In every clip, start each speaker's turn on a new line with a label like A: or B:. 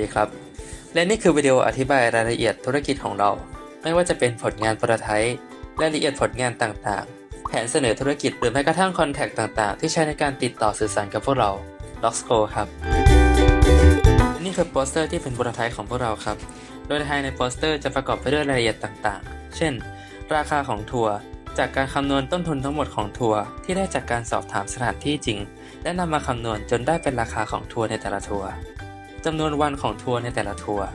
A: ดีครับ และนี่คือวิดีโออธิบายรายละเอียดธุรกิจของเรา ไม่ว่าจะเป็นผลงานโปรตไทป์รายละเอียดผลงานต่างๆ แผนเสนอธุรกิจหรือแม้กระทั่งคอนแทคต่างๆ ที่ใช้ในการติดต่อสื่อสารกับพวกเรา l o x c o ครับ นี่คือโปสเตอร์ที่เป็นโปรตไทป์ของพวกเราครับ โดยภายในโปสเตอร์จะประกอบไปด้วยรายละเอียดต่างๆ เช่น ราคาของทัวร์จากการคำนวณต้นทุนทั้งหมดของทัวร์ที่ได้จากการสอบถามสถานที่จริง และนำมาคำนวณจนได้เป็นราคาของทัวร์ในแต่ละทัวร์ จำนวนวันของทัวร์ในแต่ละทัวร์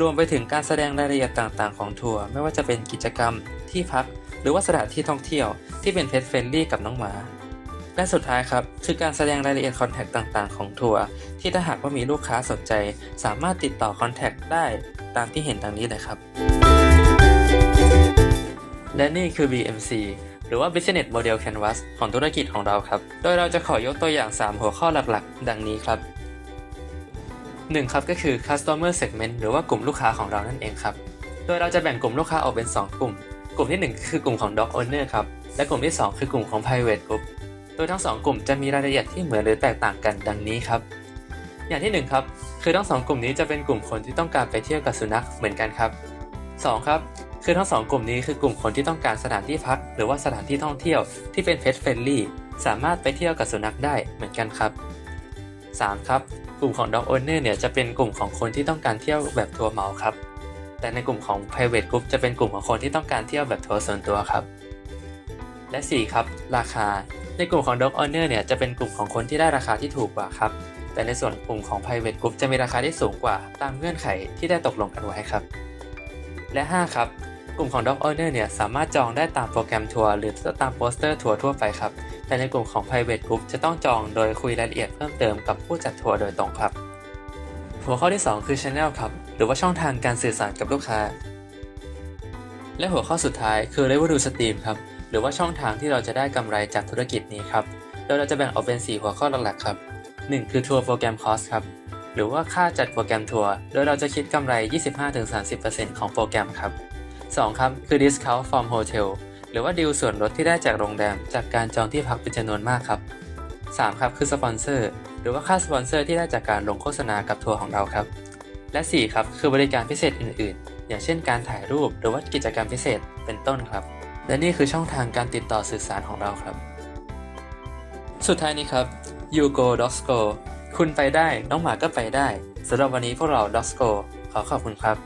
A: รวมไปถึงการแสดงรายละเอียดต่างๆ ของทัวร์ไม่ว่าจะเป็นกิจกรรม ที่พัก หรือว่าสถานที่ท่องเที่ยวที่เป็นเพ t เฟรนลี่กับน้องหมา และสุดท้ายครับคือการแสดงรายละเอียดคอนแทคต่างๆ ของทัวร์ที่ถ้าหากว่ามีลูกค้าสนใจ สามารถติดต่อคอนแทคได้ตามที่เห็นดังนี้เลยครับ และนี่คือ BMC หรือว่า Business Model Canvas ของธุรกิจของเราครับ โดยเราจะขอยกตัวอย่าง 3 หัวข้อหลักๆ ดังนี้ครับ 1. ครับก็คือ Customer Segment หรือว่ากลุ่มลูกค้าของเรานั่นเองครับ โดยเราจะแบ่งกลุ่มลูกค้าออกเป็น 2 กลุ่ม กลุ่มที่ 1 คือกลุ่มของ Dog Owner ครับ และกลุ่มที่ 2 คือกลุ่มของ Private Group โดยทั้ง 2 กลุ่มจะมีรายละเอียดที่เหมือนหรือแตกต่างกันดังนี้ครับ อย่างที่ 1 ครับ คือทั้ง 2 กลุ่มนี้จะเป็นกลุ่มคนที่ต้องการไปเที่ยวกับสุนัขเหมือนกันครับ 2 ครับ คือทั้งสองกลุ่มนี้คือกลุ่มคนที่ต้องการสถานที่พัก หรือว่าสถานที่ท่องเที่ยวที่เป็น pet friendly สามารถไปเที่ยวกับสุนัขได้เหมือนกันครับ 3. ครับกลุ่มของ dog owner เนี่ยจะเป็นกลุ่มของคนที่ต้องการเที่ยวแบบทัวร์เหมาครับแต่ในกลุ่มของ private group จะเป็นกลุ่มของคนที่ต้องการเที่ยวแบบทัวร์ส่วนตัวครับ และ 4 ครับ ราคา ในกลุ่มของ dog owner เนี่ยจะเป็นกลุ่มของคนที่ได้ราคาที่ถูกกว่าครับ แต่ในส่วนกลุ่มของ private group จะมีราคาที่สูงกว่าตามเงื่อนไขที่ได้ตกลงกันไว้ครับ และ 5 ครับ ลุ่มของ Dog Owner เนี่ยสามารถจองได้ตามโปรแกรมทัวร์หรือตามโปสเตอร์ทัวร์ทั่วไปครับ แต่ในกลุ่มของ Private Group จะต้องจองโดยคุยรายละเอียดเพิ่มเติมกับผู้จัดทัวร์โดยตรงครับ หัวข้อที่ 2 คือ Channel ครับ หรือว่าช่องทางการสื่อสารกับลูกค้า และหัวข้อสุดท้ายคือ Revenue Stream ครับ หรือว่าช่องทางที่เราจะได้กำไรจากธุรกิจนี้ครับ โดยเราจะแบ่งออกเป็น 4 หัวข้อหลักๆครับ 1 คือ Tour Program Cost ครับหรือว่าค่าจัดโปรแกรมทัวร์ โดยเราจะคิดกำไร 25-30%ของโปรแกรมครับ 2ครับคือ discount from hotel หรือว่าดีลส่วนลดที่ได้จากโรงแรมจากการจองที่พักเป็นจำนวนมากครับ 3 ครับคือสปอนเซอร์หรือว่าค่าสปอนเซอร์ที่ได้จากการลงโฆษณากับทัวร์ของเราครับ และ 4 ครับคือบริการพิเศษอื่น ๆ อย่างเช่นการถ่ายรูปหรือว่ากิจกรรมพิเศษเป็นต้นครับ และนี่คือช่องทางการติดต่อสื่อสารของเราครับ สุดท้ายนี้ครับ you go dogs go คุณไปได้น้องหมาก็ไปได้สำหรับวันนี้พวกเรา dogs go ขอขอบคุณครับ